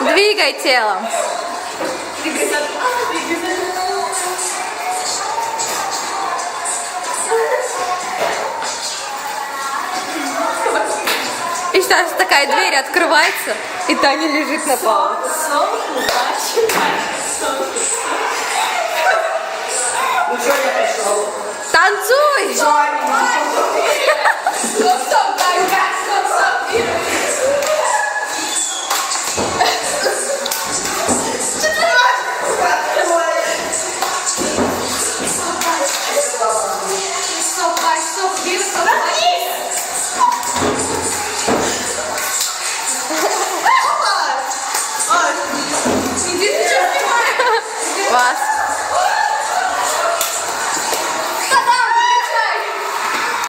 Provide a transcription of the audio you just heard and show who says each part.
Speaker 1: Двигай телом. И сейчас такая дверь открывается, и Таня лежит на полу. Танцуй! Класс.